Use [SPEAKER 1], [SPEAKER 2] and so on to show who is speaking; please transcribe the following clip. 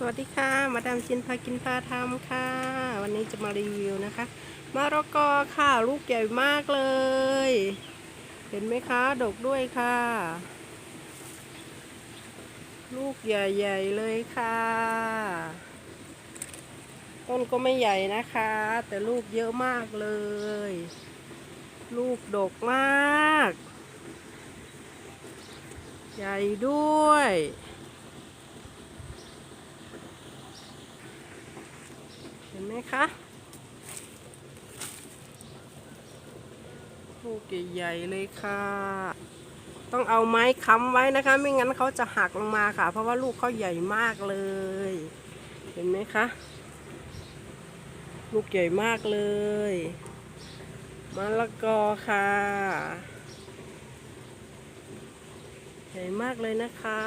[SPEAKER 1] สวัสดีค่ะ มาดามชินพากินพาทำค่ะ วันนี้จะมารีวิวนะคะมะระกอค่ะ ลูกใหญ่มากเลย เห็นไหมคะ ดกด้วยค่ะ ลูกใหญ่ๆเลยค่ะ ต้นก็ไม่ใหญ่นะคะ แต่ลูกเยอะมากเลย ลูกดกมาก ใหญ่ด้วย ห็นไหมคะลูกใหญ่ๆเลยค่ะ ต้องเอาไม้ค้ำไว้นะคะ ไม่งั้นเขาจะหักลงมาค่ะ เพราะว่าลูกเขาใหญ่มากเลย เห็นไหมคะ ลูกใหญ่มากเลยมะละกอค่ะ ใหญ่มากเลยนะคะ